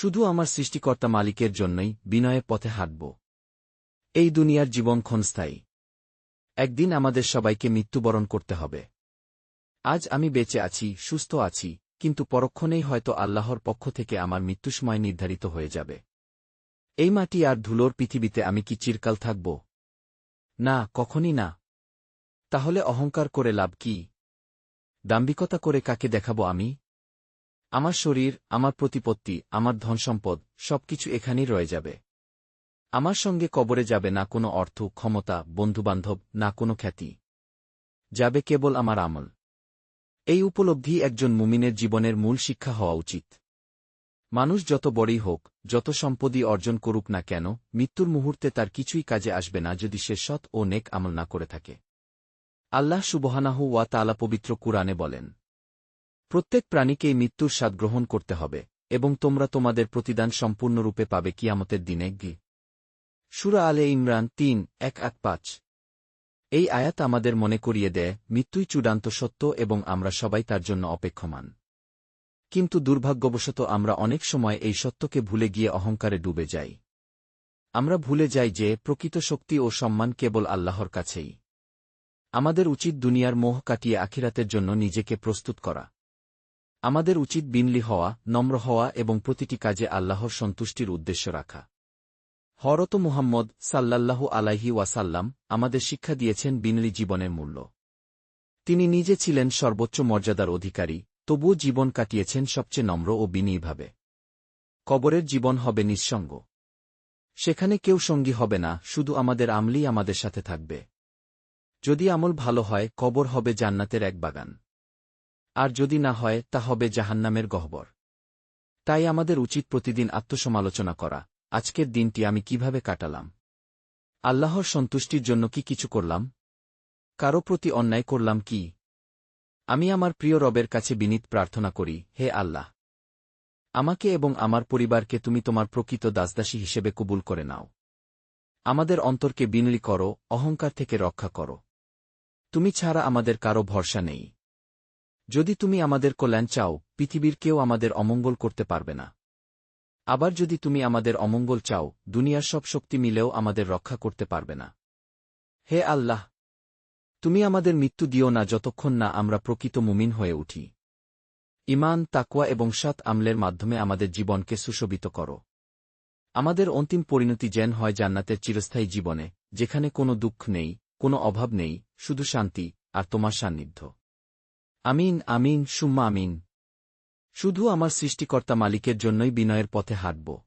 শুধু আমার সৃষ্টিকর্তা মালিকের জন্যই বিনয়ের পথে হাঁটব। এই দুনিয়ার জীবন ক্ষণস্থায়ী। একদিন আমাদের সবাইকে মৃত্যুবরণ করতে হবে। আজ আমি বেঁচে আছি, সুস্থ আছি, কিন্তু পরক্ষণেই হয়তো আল্লাহর পক্ষ থেকে আমার মৃত্যুসময় নির্ধারিত হয়ে যাবে। এই মাটি আর ধুলোর পৃথিবীতে আমি কি চিরকাল থাকব? না, কখনই না। তাহলে অহংকার করে লাভ কি? দাম্ভিকতা করে কাকে দেখাবো আমি? আমার শরীর, আমার প্রতিপত্তি, আমার ধনসম্পদ, সবকিছু এখানেই রয়ে যাবে। আমার সঙ্গে কবরে যাবে না কোনো অর্থ, ক্ষমতা, বন্ধুবান্ধব, না কোনো খ্যাতি। যাবে কেবল আমার আমল। এই উপলব্ধি একজন মুমিনের জীবনের মূল শিক্ষা হওয়া উচিত। মানুষ যত বড়ই হোক, যত সম্পদই অর্জন করুক না কেন, মৃত্যুর মুহূর্তে তার কিছুই কাজে আসবে না যদি সে সৎ ও নেক আমল না করে থাকে। আল্লাহ সুবহানাহু ওয়া তালা পবিত্র কুরআনে বলেন প্রত্যেক প্রাণীকেই মৃত্যুর স্বাদ গ্রহণ করতে হবে, এবং তোমরা তোমাদের প্রতিদান সম্পূর্ণরূপে পাবে কিয়ামতের দিনে গি। সুরা আলে ইমরান তিন, এক এক, পাঁচ। এই আয়াত আমাদের মনে করিয়ে দেয়, মৃত্যুই চূড়ান্ত সত্য এবং আমরা সবাই তার জন্য অপেক্ষমান। কিন্তু দুর্ভাগ্যবশত আমরা অনেক সময় এই সত্যকে ভুলে গিয়ে অহংকারে ডুবে যাই। আমরা ভুলে যাই যে প্রকৃত শক্তি ও সম্মান কেবল আল্লাহর কাছেই। আমাদের উচিত দুনিয়ার মোহ কাটিয়ে আখিরাতের জন্য নিজেকে প্রস্তুত করা। আমাদের উচিত বিনলি হওয়া, নম্র হওয়া এবং প্রতিটি কাজে আল্লাহর সন্তুষ্টির উদ্দেশ্য রাখা। হরত মুহাম্মদ সাল্লাল্লাহু আলাইহি ওয়াসাল্লাম আমাদের শিক্ষা দিয়েছেন বিনলি জীবনের মূল্য। তিনি নিজে ছিলেন সর্বোচ্চ মর্যাদার অধিকারী, তবুও জীবন কাটিয়েছেন সবচেয়ে নম্র ও বিনীভাবে কবরের জীবন হবে নিঃসঙ্গ। সেখানে কেউ সঙ্গী হবে না, শুধু আমাদের আমলি আমাদের সাথে থাকবে। যদি আমল ভালো হয়, কবর হবে জান্নাতের এক বাগান। আর যদি না হয়, তা হবে জাহান্নামের গহ্বর। তাই আমাদের উচিত প্রতিদিন আত্মসমালোচনা করা, আজকের দিনটি আমি কীভাবে কাটালাম? আল্লাহর সন্তুষ্টির জন্য কি কিছু করলাম? কারও প্রতি অন্যায় করলাম কি? আমি আমার প্রিয় রবের কাছে বিনীত প্রার্থনা করি, হে আল্লাহ! আমাকে এবং আমার পরিবারকে তুমি তোমার প্রকৃত দাসদাসী হিসেবে কবুল করে নাও। আমাদের অন্তরকে বিনলি করো, অহংকার থেকে রক্ষা করো। তুমি ছাড়া আমাদের কারও ভরসা নেই। যদি তুমি আমাদের কল্যাণ চাও, পৃথিবীর কেউ আমাদের অমঙ্গল করতে পারবে না। আবার যদি তুমি আমাদের অমঙ্গল চাও, দুনিয়ার সব শক্তি মিলেও আমাদের রক্ষা করতে পারবে না। হে আল্লাহ! তুমি আমাদের মৃত্যু দিও না যতক্ষণ না আমরা প্রকৃত মুমিন হয়ে উঠি। ইমান তাকুয়া এবং সাত আমলের মাধ্যমে আমাদের জীবনকে সুশোভিত করো। আমাদের অন্তিম পরিণতি যেন হয় জান্নাতের চিরস্থায়ী জীবনে, যেখানে কোনো দুঃখ নেই, কোনো অভাব নেই, শুধু শান্তি আর তোমার সান্নিধ্য। আমিন আমিন সুম্মা আমিন। শুধু আমার সৃষ্টিকর্তা মালিকের জন্যই বিনয়ের পথে হাঁটব।